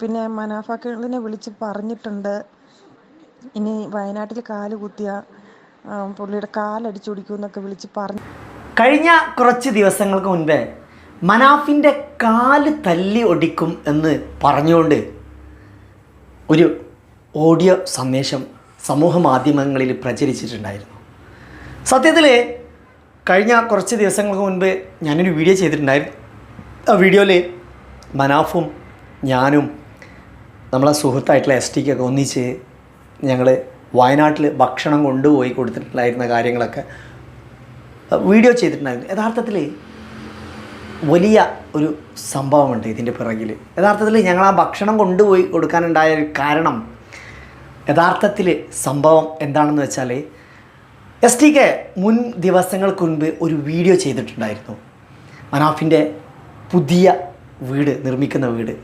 പിന്നെ മനാഫാക്കളിനെ വിളിച്ച് പറഞ്ഞിട്ടുണ്ട്. ഇനി വയനാട്ടിൽ കാൽ കുത്തിയ പുള്ളിയുടെ പുള്ളിയുടെ കാലടിച്ചൊടിക്കുമെന്നൊക്കെ വിളിച്ച് പറഞ്ഞു കഴിഞ്ഞ കുറച്ച് ദിവസങ്ങൾക്ക് മുൻപേ മനാഫിന്റെ കാൽ തല്ലി ഒടിക്കും എന്ന് പറഞ്ഞുകൊണ്ട് ഒരു ഓഡിയോ സന്ദേശം സമൂഹ മാധ്യമങ്ങളിൽ പ്രചരിച്ചിട്ടുണ്ടായിരുന്നു. സത്യത്തിൽ കഴിഞ്ഞ കുറച്ച് ദിവസങ്ങൾക്ക് മുൻപ് ഞാനൊരു വീഡിയോ ചെയ്തിട്ടുണ്ടായിരുന്നു. ആ വീഡിയോയിൽ മനാഫും ഞാനും നമ്മളെ സുഹൃത്തായിട്ടുള്ള എസ് ടിക്കൊക്കെ ഒന്നിച്ച് ഞങ്ങൾ വയനാട്ടിൽ ഭക്ഷണം കൊണ്ടുപോയി കൊടുത്തിട്ടുണ്ടായിരുന്ന കാര്യങ്ങളൊക്കെ വീഡിയോ ചെയ്തിട്ടുണ്ടായിരുന്നു. യഥാർത്ഥത്തിൽ വലിയ ഒരു സംഭവമുണ്ട് ഇതിന്റെ പിറകിൽ യഥാർത്ഥത്തിൽ ഞങ്ങൾ ആ ഭക്ഷണം കൊണ്ടുപോയി കൊടുക്കാനുണ്ടായ ഒരു കാരണം യഥാർത്ഥത്തിൽ സംഭവം എന്താണെന്ന് വെച്ചാൽ എസ് ടി കെ മുൻ ദിവസങ്ങൾക്ക് മുൻപ് ഒരു വീഡിയോ ചെയ്തിട്ടുണ്ടായിരുന്നു. മനാഫിന്റെ പുതിയ വീട് നിർമ്മിക്കുന്ന വീട്.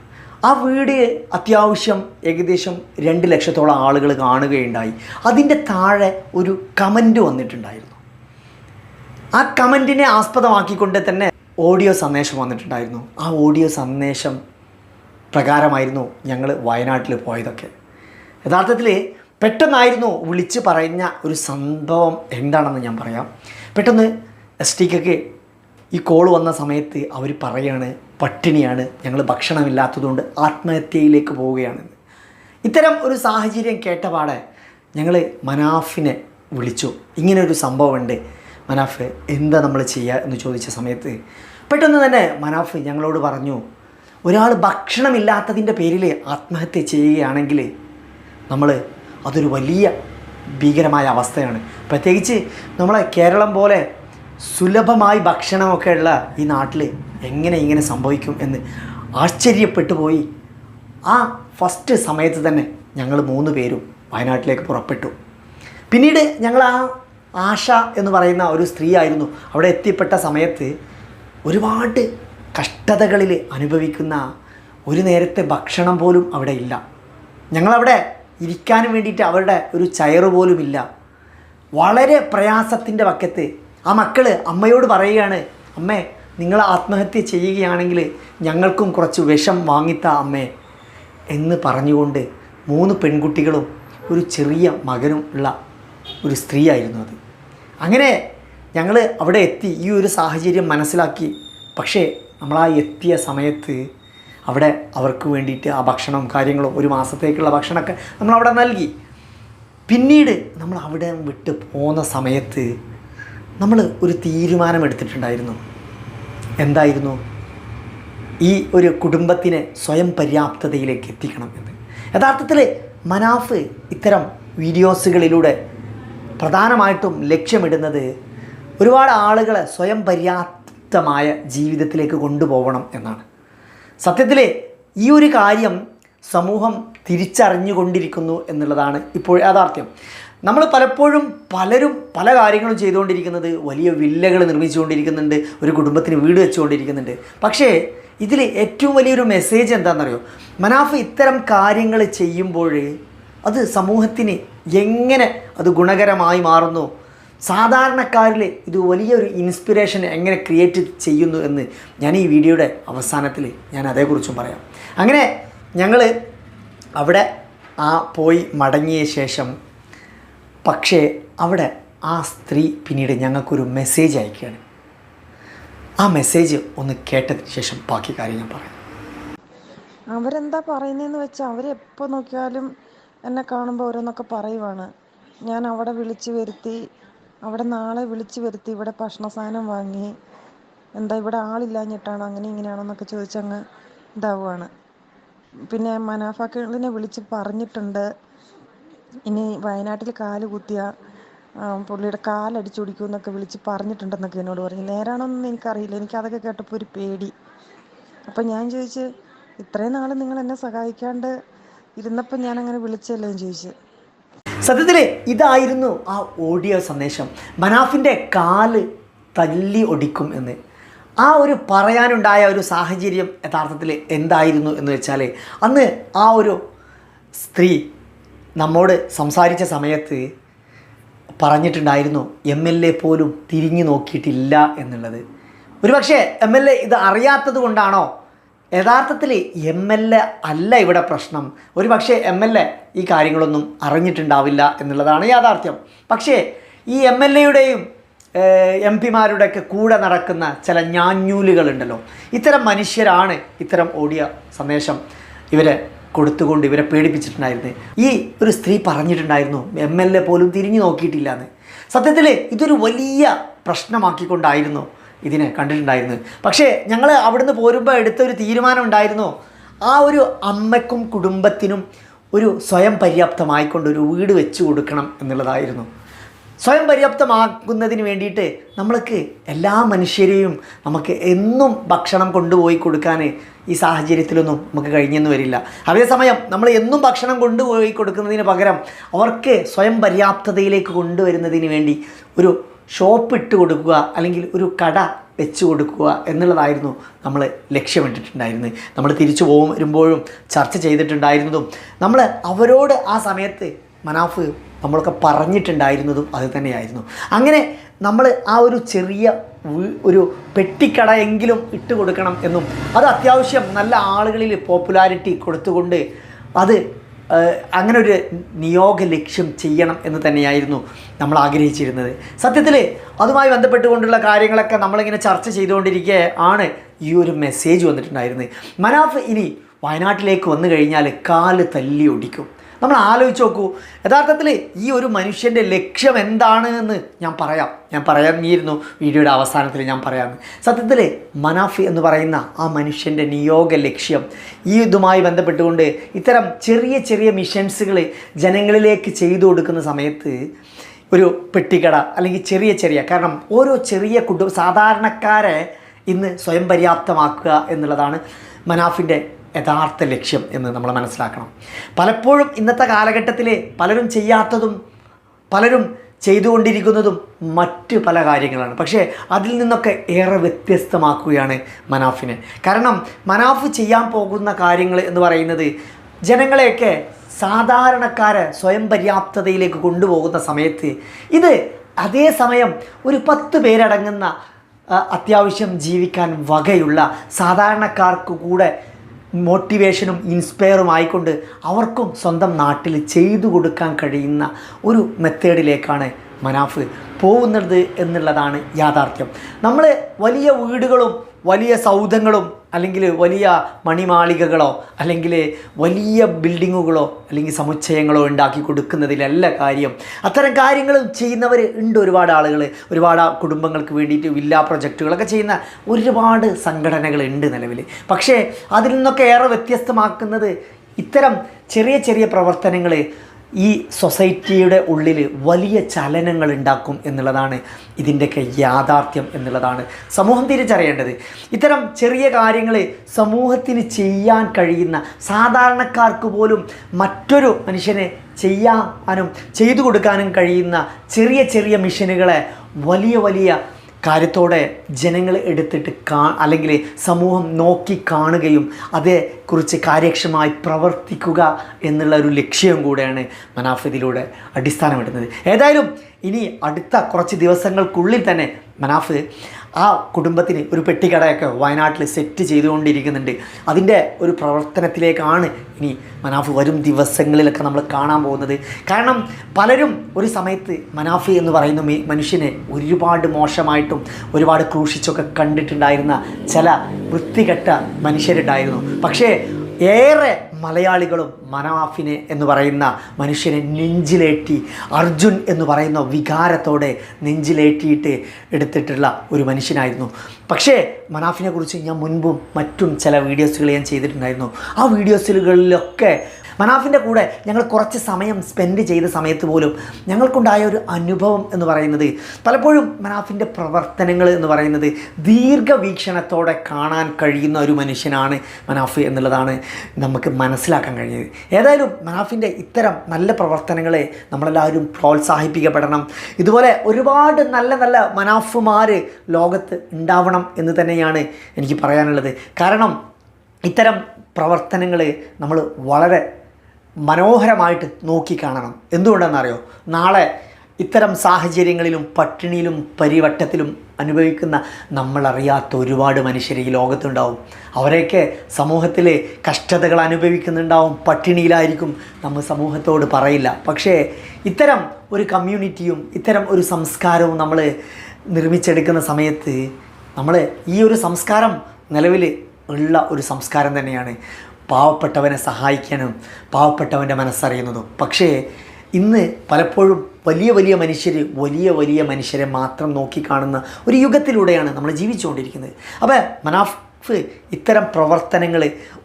ആ വീട് അത്യാവശ്യം ഏകദേശം രണ്ട് ലക്ഷത്തോളം ആളുകൾ കാണുകയുണ്ടായി. അതിന്റെ താഴെ ഒരു കമന്റ് വന്നിട്ടുണ്ടായിരുന്നു. ആ കമന്റിനെ ആസ്പദമാക്കിക്കൊണ്ട് തന്നെ ഓഡിയോ സന്ദേശം വന്നിട്ടുണ്ടായിരുന്നു. ആ ഓഡിയോ സന്ദേശം പ്രകാരമായിരുന്നു ഞങ്ങൾ വയനാട്ടിൽ പോയതൊക്കെ. യഥാർത്ഥത്തിൽ പെട്ടെന്നായിരുന്നു വിളിച്ച് പറഞ്ഞ ഒരു സംഭവം എന്താണെന്ന് ഞാൻ പറയാം. പെട്ടെന്ന് എസ് ടിക്കൊക്കെ ഈ കോൾ വന്ന സമയത്ത് അവർ പറയാണ് പട്ടിണിയാണ് ഞങ്ങൾ ഭക്ഷണമില്ലാത്തതുകൊണ്ട് ആത്മഹത്യയിലേക്ക് പോവുകയാണെന്ന് ഇത്തരം ഒരു സാഹചര്യം കേട്ടപാടെ ഞങ്ങൾ മനാഫിനെ വിളിച്ചു. ഇങ്ങനൊരു സംഭവമുണ്ട്. മനാഫ് എന്താ നമ്മൾ ചെയ്യുക എന്ന് ചോദിച്ച സമയത്ത് പെട്ടെന്ന് തന്നെ മനാഫ് ഞങ്ങളോട് പറഞ്ഞു ഒരാൾ ഭക്ഷണമില്ലാത്തതിന്റെ പേരിൽ ആത്മഹത്യ ചെയ്യുകയാണെങ്കിൽ നമ്മൾ അതൊരു വലിയ ഭീകരമായ അവസ്ഥയാണ്. പ്രത്യേകിച്ച് നമ്മളെ കേരളം പോലെ സുലഭമായി ഭക്ഷണമൊക്കെ ഉള്ള ഈ നാട്ടിൽ എങ്ങനെ ഇങ്ങനെ സംഭവിക്കും എന്ന് ആശ്ചര്യപ്പെട്ടു പോയി. ആ ഫസ്റ്റ് സമയത്ത് തന്നെ ഞങ്ങൾ മൂന്ന് പേരും വയനാട്ടിലേക്ക് പുറപ്പെട്ടു. പിന്നീട് ഞങ്ങൾ ആ ആശ എന്ന് പറയുന്ന ഒരു സ്ത്രീ ആയിരുന്നു. അവിടെ എത്തിപ്പെട്ട സമയത്ത് ഒരുപാട് കഷ്ടതകളിൽ അനുഭവിക്കുന്ന ഒരു നേരത്തെ ഭക്ഷണം പോലും അവിടെ ഇല്ല. ഞങ്ങളവിടെ ഇരിക്കാനും വേണ്ടിയിട്ട് അവരുടെ ഒരു ചയറ് പോലുമില്ല. വളരെ പ്രയാസത്തിന്റെ വക്കത്ത് ആ മക്കൾ അമ്മയോട് പറയുകയാണ് അമ്മേ നിങ്ങൾ ആത്മഹത്യ ചെയ്യുകയാണെങ്കിൽ ഞങ്ങൾക്കും കുറച്ച് വിഷം വാങ്ങിത്ത അമ്മേ എന്ന് പറഞ്ഞുകൊണ്ട് മൂന്ന് പെൺകുട്ടികളും ഒരു ചെറിയ മകനും ഉള്ള ഒരു സ്ത്രീയായിരുന്നു അത്. അങ്ങനെ ഞങ്ങൾ അവിടെ എത്തി ഈ ഒരു സാഹചര്യം മനസ്സിലാക്കി. പക്ഷേ നമ്മളാ എത്തിയ സമയത്ത് അവിടെ അവർക്ക് വേണ്ടിയിട്ട് ആ ഭക്ഷണവും കാര്യങ്ങളും ഒരു മാസത്തേക്കുള്ള ഭക്ഷണമൊക്കെ നമ്മളവിടെ നൽകി. പിന്നീട് നമ്മൾ അവിടെ വിട്ട് പോകുന്ന സമയത്ത് നമ്മൾ ഒരു തീരുമാനമെടുത്തിട്ടുണ്ടായിരുന്നു. എന്തായിരുന്നു? ഈ ഒരു കുടുംബത്തിനെ സ്വയം പര്യാപ്തതയിലേക്ക് എത്തിക്കണം എന്ന്. യഥാർത്ഥത്തിൽ മനാഫ് ഇത്തരം വീഡിയോസുകളിലൂടെ പ്രധാനമായിട്ടും ലക്ഷ്യമിടുന്നത് ഒരുപാട് ആളുകളെ സ്വയം പര്യാപ്തമായ ജീവിതത്തിലേക്ക് കൊണ്ടുപോകണം എന്നാണ്. സത്യത്തിൽ ഈ ഒരു കാര്യം സമൂഹം തിരിച്ചറിഞ്ഞുകൊണ്ടിരിക്കുന്നു എന്നുള്ളതാണ് ഇപ്പോൾ യാഥാർത്ഥ്യം. നമ്മൾ പലപ്പോഴും പലരും പല കാര്യങ്ങളും ചെയ്തുകൊണ്ടിരിക്കുന്നത് വലിയ വില്ലകൾ നിർമ്മിച്ചുകൊണ്ടിരിക്കുന്നുണ്ട് ഒരു കുടുംബത്തിന് വീട് വെച്ചുകൊണ്ടിരിക്കുന്നുണ്ട്. പക്ഷേ ഇതിൽ ഏറ്റവും വലിയൊരു മെസ്സേജ് എന്താണെന്നറിയോ? മനാഫ് ഇത്തരം കാര്യങ്ങൾ ചെയ്യുമ്പോൾ അത് സമൂഹത്തിന് എങ്ങനെ അത് ഗുണകരമായി മാറുന്നു? സാധാരണക്കാരിൽ ഇത് വലിയൊരു ഇൻസ്പിറേഷൻ എങ്ങനെ ക്രിയേറ്റ് ചെയ്യുന്നു എന്ന് ഞാൻ ഈ വീഡിയോയുടെ അവസാനത്തിൽ ഞാൻ അതേക്കുറിച്ചും പറയാം. അങ്ങനെ ഞങ്ങൾ അവിടെ ആ പോയി മടങ്ങിയ ശേഷം പക്ഷേ അവിടെ ആ സ്ത്രീ പിന്നീട് ഞങ്ങൾക്കൊരു മെസ്സേജ് അയക്കുകയാണ്. ആ മെസ്സേജ് ഒന്ന് കേട്ടതിന് ശേഷം ബാക്കി കാര്യം ഞാൻ പറയാം. അവരെന്താ പറയുന്നതെന്ന് വെച്ചാൽ അവരെപ്പോൾ നോക്കിയാലും എന്നെ കാണുമ്പോൾ ഓരോന്നൊക്കെ പറയുവാണ്. ഞാൻ അവിടെ വിളിച്ചു വരുത്തി അവിടെ നാളെ വിളിച്ചു വരുത്തി ഇവിടെ ഭക്ഷണ സാധനം വാങ്ങി എന്താ ഇവിടെ ആളില്ലാഞ്ഞിട്ടാണോ അങ്ങനെ ഇങ്ങനെയാണോന്നൊക്കെ ചോദിച്ചങ്ങ് ഇതാവുകയാണ് പിന്നെ മനാഫാക്കളിനെ വിളിച്ച് പറഞ്ഞിട്ടുണ്ട്. ഇനി വയനാട്ടിൽ കാൽ കുത്തിയ പുള്ളിയുടെ പുള്ളിയുടെ കാലടിച്ചൊടിക്കുമെന്നൊക്കെ വിളിച്ച് പറഞ്ഞിട്ടുണ്ടെന്നൊക്കെ എന്നോട് പറഞ്ഞു നേരാണോന്നൊന്നും എനിക്കറിയില്ല. എനിക്കതൊക്കെ കേട്ടപ്പോൾ ഒരു പേടി. അപ്പം ഞാൻ ചോദിച്ച് ഇത്രയും നാൾ നിങ്ങൾ എന്നെ സഹായിക്കാണ്ട് ഇരുന്നപ്പോൾ ഞാൻ അങ്ങനെ വിളിച്ചല്ലേ? എന്ന് ചോദിച്ചു. സത്യത്തിൽ ഇതായിരുന്നു ആ ഓഡിയോ സന്ദേശം. മനാഫിന്റെ കാൽ തല്ലി ഒടിക്കും എന്ന്. ആ ഒരു പറയാനുണ്ടായ ഒരു സാഹചര്യം യഥാർത്ഥത്തിൽ എന്തായിരുന്നു എന്ന് വെച്ചാൽ അന്ന് ആ ഒരു സ്ത്രീ നമ്മോട് സംസാരിച്ച സമയത്ത് പറഞ്ഞിട്ടുണ്ടായിരുന്നു എം എൽ എ പോലും തിരിഞ്ഞു നോക്കിയിട്ടില്ല എന്നുള്ളത്. ഒരുപക്ഷെ എം എൽ എ ഇത് അറിയാത്തത് കൊണ്ടാണോ? യഥാർത്ഥത്തിൽ എം എൽ എ അല്ല ഇവിടെ പ്രശ്നം. ഒരു പക്ഷേ എം എൽ എ ഈ കാര്യങ്ങളൊന്നും അറിഞ്ഞിട്ടുണ്ടാവില്ല എന്നുള്ളതാണ് യാഥാർത്ഥ്യം. പക്ഷേ ഈ എം എൽ എയുടെയും എം പിമാരുടെയൊക്കെ കൂടെ നടക്കുന്ന ചില ഞാഞ്ഞൂലുകളുണ്ടല്ലോ. ഇത്തരം മനുഷ്യരാണ് ഇത്തരം ഓടിയ സന്ദേശം ഇവരെ കൊടുത്തുകൊണ്ട് ഇവരെ പേടിപ്പിച്ചിട്ടുണ്ടായിരുന്നു. ഈ ഒരു സ്ത്രീ പറഞ്ഞിട്ടുണ്ടായിരുന്നു എം എൽ എ പോലും തിരിഞ്ഞു നോക്കിയിട്ടില്ല എന്ന് സത്യത്തിൽ ഇതൊരു വലിയ പ്രശ്നമാക്കിക്കൊണ്ടായിരുന്നു ഇതിനെ കണ്ടിട്ടുണ്ടായിരുന്നത്. പക്ഷേ ഞങ്ങൾ അവിടുന്ന് പോരുമ്പോൾ എടുത്ത ഒരു തീരുമാനം ഉണ്ടായിരുന്നു ആ ഒരു അമ്മയ്ക്കും കുടുംബത്തിനും ഒരു സ്വയം പര്യാപ്തമായിക്കൊണ്ട് ഒരു വീട് വെച്ച് കൊടുക്കണം എന്നുള്ളതായിരുന്നു. സ്വയം പര്യാപ്തമാക്കുന്നതിന് വേണ്ടിയിട്ട് നമ്മൾക്ക് എല്ലാ മനുഷ്യരെയും നമുക്ക് എന്നും ഭക്ഷണം കൊണ്ടുപോയി കൊടുക്കാൻ ഈ സാഹചര്യത്തിലൊന്നും നമുക്ക് കഴിഞ്ഞെന്ന് വരില്ല. അതേസമയം നമ്മൾ എന്നും ഭക്ഷണം കൊണ്ടുപോയി കൊടുക്കുന്നതിന് പകരം അവർക്ക് സ്വയം പര്യാപ്തതയിലേക്ക് കൊണ്ടുവരുന്നതിന് വേണ്ടി ഒരു ഷോപ്പ് ഇട്ട് കൊടുക്കുക അല്ലെങ്കിൽ ഒരു കട വെച്ച് കൊടുക്കുക എന്നുള്ളതായിരുന്നു നമ്മൾ ലക്ഷ്യമിട്ടിട്ടുണ്ടായിരുന്നത്. നമ്മൾ തിരിച്ചു പോകും വരുമ്പോഴും ചർച്ച ചെയ്തിട്ടുണ്ടായിരുന്നതും നമ്മൾ അവരോട് ആ സമയത്ത് മനാഫ് നമ്മളൊക്കെ പറഞ്ഞിട്ടുണ്ടായിരുന്നതും അത് തന്നെയായിരുന്നു. അങ്ങനെ നമ്മൾ ആ ഒരു ചെറിയ ഒരു പെട്ടിക്കടയെങ്കിലും ഇട്ട് കൊടുക്കണം എന്നും. അത് അത്യാവശ്യം നല്ല ആളുകളിൽ പോപ്പുലാരിറ്റി കൊടുത്തുകൊണ്ട് അത് അങ്ങനെ ഒരു നിയോഗ ലക്ഷ്യം ചെയ്യണം എന്ന് തന്നെയായിരുന്നു നമ്മൾ ആഗ്രഹിച്ചിരുന്നത്. സത്യത്തിൽ അതുമായി ബന്ധപ്പെട്ടുകൊണ്ടുള്ള കാര്യങ്ങളൊക്കെ നമ്മളിങ്ങനെ ചർച്ച ചെയ്തുകൊണ്ടിരിക്കെ ആണ് ഈ ഒരു മെസ്സേജ് വന്നിട്ടുണ്ടായിരുന്നത്. മനാഫ് ഇനി വയനാട്ടിലേക്ക് വന്നു കഴിഞ്ഞാൽ കാൽ തല്ലി ഒടിക്കും. നമ്മൾ ആലോചിച്ച് നോക്കൂ. യഥാർത്ഥത്തിൽ ഈ ഒരു മനുഷ്യന്റെ ലക്ഷ്യം എന്താണ് എന്ന് ഞാൻ പറയാം. ഞാൻ പറയാനിരുന്നു വീഡിയോയുടെ അവസാനത്തിൽ ഞാൻ പറയാം. സത്യത്തിൽ മനാഫി എന്ന് പറയുന്ന ആ മനുഷ്യന്റെ നിയോഗ ലക്ഷ്യം ഈ ഇതുമായി ബന്ധപ്പെട്ടുകൊണ്ട് ഇത്തരം ചെറിയ ചെറിയ മിഷൻസുകൾ ജനങ്ങളിലേക്ക് ചെയ്തു കൊടുക്കുന്ന സമയത്ത് ഒരു പെട്ടിക്കട അല്ലെങ്കിൽ ചെറിയ ചെറിയ കാരണം ഓരോ ചെറിയ കുടുംബ സാധാരണക്കാരെ ഇന്ന് സ്വയം പര്യാപ്തമാക്കുക എന്നുള്ളതാണ് മനാഫിന്റെ യഥാർത്ഥ ലക്ഷ്യം എന്ന് നമ്മൾ മനസ്സിലാക്കണം. പലപ്പോഴും ഇന്നത്തെ കാലഘട്ടത്തിൽ പലരും ചെയ്യാത്തതും പലരും ചെയ്തുകൊണ്ടിരിക്കുന്നതും മറ്റ് പല കാര്യങ്ങളാണ്. പക്ഷേ അതിൽ നിന്നൊക്കെ ഏറെ വ്യത്യസ്തമാക്കുകയാണ് മനാഫിനെ. കാരണം മനാഫ് ചെയ്യാൻ പോകുന്ന കാര്യങ്ങൾ എന്ന് പറയുന്നത് ജനങ്ങളെയൊക്കെ സാധാരണക്കാരെ സ്വയം പര്യാപ്തതയിലേക്ക് കൊണ്ടുപോകുന്ന സമയത്ത് ഇത് അതേസമയം ഒരു പത്ത് പേരടങ്ങുന്ന അത്യാവശ്യം ജീവിക്കാൻ വകയുള്ള സാധാരണക്കാർക്ക് കൂടെ മോട്ടിവേഷനും ഇൻസ്പയറും ആയിക്കൊണ്ട് അവർക്കും സ്വന്തം നാട്ടിൽ ചെയ്തു കൊടുക്കാൻ കഴിയുന്ന ഒരു മെത്തേഡിലേക്കാണ് മനാഫ് പോകുന്നത് എന്നുള്ളതാണ് യാഥാർത്ഥ്യം. നമ്മൾ വലിയ വീടുകളും വലിയ സൗധങ്ങളും അല്ലെങ്കിൽ വലിയ മണിമാളികകളോ അല്ലെങ്കിൽ വലിയ ബിൽഡിങ്ങുകളോ അല്ലെങ്കിൽ സമുച്ചയങ്ങളോ ഉണ്ടാക്കി കൊടുക്കുന്നതിലല്ല കാര്യം. അത്തരം കാര്യങ്ങൾ ചെയ്യുന്നവർ ഉണ്ട് ഒരുപാട് ആളുകൾ. ഒരുപാട് കുടുംബങ്ങൾക്ക് വേണ്ടിയിട്ട് വില്ലാ പ്രൊജക്റ്റുകളൊക്കെ ചെയ്യുന്ന ഒരുപാട് സംഘടനകൾ ഉണ്ട് നിലവിൽ. പക്ഷേ അതിൽ നിന്നൊക്കെ ഏറെ വ്യത്യസ്തമാക്കുന്നത് ഇത്തരം ചെറിയ ചെറിയ പ്രവർത്തനങ്ങൾ ഈ സൊസൈറ്റിയുടെ ഉള്ളിൽ വലിയ ചലനങ്ങൾ ഉണ്ടാക്കും എന്നുള്ളതാണ് ഇതിന്റെയൊക്കെ യാഥാർത്ഥ്യം എന്നുള്ളതാണ് സമൂഹം തിരിച്ചറിയേണ്ടത്. ഇത്തരം ചെറിയ കാര്യങ്ങൾ സമൂഹത്തിന് ചെയ്യാൻ കഴിയുന്ന സാധാരണക്കാർക്ക് പോലും മറ്റൊരു മനുഷ്യനെ ചെയ്യാനും ചെയ്തു കൊടുക്കാനും കഴിയുന്ന ചെറിയ ചെറിയ മിഷനുകളെ വലിയ വലിയ കാര്യത്തോടെ ജനങ്ങൾ എടുത്തിട്ട് കാ അല്ലെങ്കിൽ സമൂഹം നോക്കി കാണുകയും അതേക്കുറിച്ച് കാര്യക്ഷമമായി പ്രവർത്തിക്കുക എന്നുള്ള ഒരു ലക്ഷ്യം കൂടെയാണ് മനാഫിദിലൂടെ അടിസ്ഥാനമിടുന്നത്. ഏതായാലും ഇനി അടുത്ത കുറച്ച് ദിവസങ്ങൾക്കുള്ളിൽ തന്നെ മനാഫ് ആ കുടുംബത്തിന് ഒരു പെട്ടിക്കടയൊക്കെ വയനാട്ടിൽ സെറ്റ് ചെയ്തുകൊണ്ടിരിക്കുന്നുണ്ട്. അതിന്റെ ഒരു പ്രവർത്തനത്തിലേക്കാണ് ഇനി മനാഫ് വരും ദിവസങ്ങളിലൊക്കെ നമ്മൾ കാണാൻ പോകുന്നത്. കാരണം പലരും ഒരു സമയത്ത് മനാഫ് എന്ന് പറയുന്ന മനുഷ്യനെ ഒരുപാട് മോശമായിട്ടും ഒരുപാട് ക്രൂശിച്ചൊക്കെ കണ്ടിട്ടുണ്ടായിരുന്ന ചില വൃത്തികെട്ട മനുഷ്യരുണ്ടായിരുന്നു. പക്ഷേ ഏറെ മലയാളികളും മനാഫിനെ എന്ന് പറയുന്ന മനുഷ്യനെ നെഞ്ചിലേറ്റി അർജുൻ എന്ന് പറയുന്ന വികാരത്തോടെ നെഞ്ചിലേറ്റിയിട്ട് എടുത്തിട്ടുള്ള ഒരു മനുഷ്യനായിരുന്നു. പക്ഷേ മനാഫിനെ കുറിച്ച് ഞാൻ മുൻപും മറ്റും ചില വീഡിയോസുകൾ ഞാൻ ചെയ്തിട്ടുണ്ടായിരുന്നു. ആ വീഡിയോസുകളിലൊക്കെ മനാഫിന്റെ കൂടെ ഞങ്ങൾ കുറച്ച് സമയം സ്പെൻഡ് ചെയ്ത സമയത്ത് പോലും ഞങ്ങൾക്കുണ്ടായ ഒരു അനുഭവം എന്ന് പറയുന്നത് പലപ്പോഴും മനാഫിന്റെ പ്രവർത്തനങ്ങൾ എന്ന് പറയുന്നത് ദീർഘവീക്ഷണത്തോടെ കാണാൻ കഴിയുന്ന ഒരു മനുഷ്യനാണ് മനാഫ് എന്നുള്ളതാണ് നമുക്ക് മനസ്സിലാക്കാൻ കഴിഞ്ഞത് ഏതായാലും മനാഫിന്റെ ഇത്തരം നല്ല പ്രവർത്തനങ്ങളെ നമ്മളെല്ലാവരും പ്രോത്സാഹിപ്പിക്കപ്പെടണം. ഇതുപോലെ ഒരുപാട് നല്ല നല്ല മനാഫുമാർ ലോകത്ത് ഉണ്ടാവണം എന്ന് തന്നെയാണ് എനിക്ക് പറയാനുള്ളത്. കാരണം ഇത്തരം പ്രവർത്തനങ്ങൾ നമ്മൾ വളരെ മനോഹരമായിട്ട് നോക്കിക്കാണണം. എന്തുകൊണ്ടെന്നറിയോ? നാളെ ഇത്തരം സാഹചര്യങ്ങളിലും പട്ടിണിയിലും പരിവട്ടത്തിലും അനുഭവിക്കുന്ന നമ്മളറിയാത്ത ഒരുപാട് മനുഷ്യർ ഈ ലോകത്തുണ്ടാവും. അവരെയൊക്കെ സമൂഹത്തിലെ കഷ്ടതകൾ അനുഭവിക്കുന്നുണ്ടാവും. പട്ടിണിയിലായിരിക്കും നമ്മൾ സമൂഹത്തോട് പറയില്ല. പക്ഷേ ഇത്തരം ഒരു കമ്മ്യൂണിറ്റിയും ഇത്തരം ഒരു സംസ്കാരവും നമ്മൾ നിർമ്മിച്ചെടുക്കുന്ന സമയത്ത് നമ്മൾ ഈ ഒരു സംസ്കാരം നിലവിൽ ഉള്ള ഒരു സംസ്കാരം തന്നെയാണ്. പാവപ്പെട്ടവനെ സഹായിക്കാനും പാവപ്പെട്ടവന്റെ മനസ്സറിയുന്നതും. പക്ഷേ ഇന്ന് പലപ്പോഴും വലിയ വലിയ മനുഷ്യർ വലിയ വലിയ മനുഷ്യരെ മാത്രം നോക്കിക്കാണുന്ന ഒരു യുഗത്തിലൂടെയാണ് നമ്മൾ ജീവിച്ചുകൊണ്ടിരിക്കുന്നത്. അപ്പോൾ മനാഫ് ഇത്തരം പ്രവർത്തനങ്ങൾ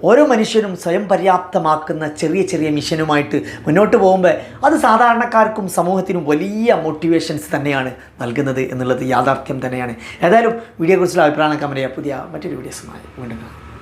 ഓരോ മനുഷ്യനും സ്വയം പര്യാപ്തമാക്കുന്ന ചെറിയ ചെറിയ മിഷനുമായിട്ട് മുന്നോട്ട് പോകുമ്പോൾ അത് സാധാരണക്കാർക്കും സമൂഹത്തിനും വലിയ മോട്ടിവേഷൻസ് തന്നെയാണ് നൽകുന്നത് എന്നുള്ളത് യാഥാർത്ഥ്യം തന്നെയാണ്. ഏതായാലും വീഡിയോയെക്കുറിച്ചുള്ള അഭിപ്രായം ചെയ്യുക പുതിയ മറ്റൊരു വീഡിയോസുമായി വീണ്ടും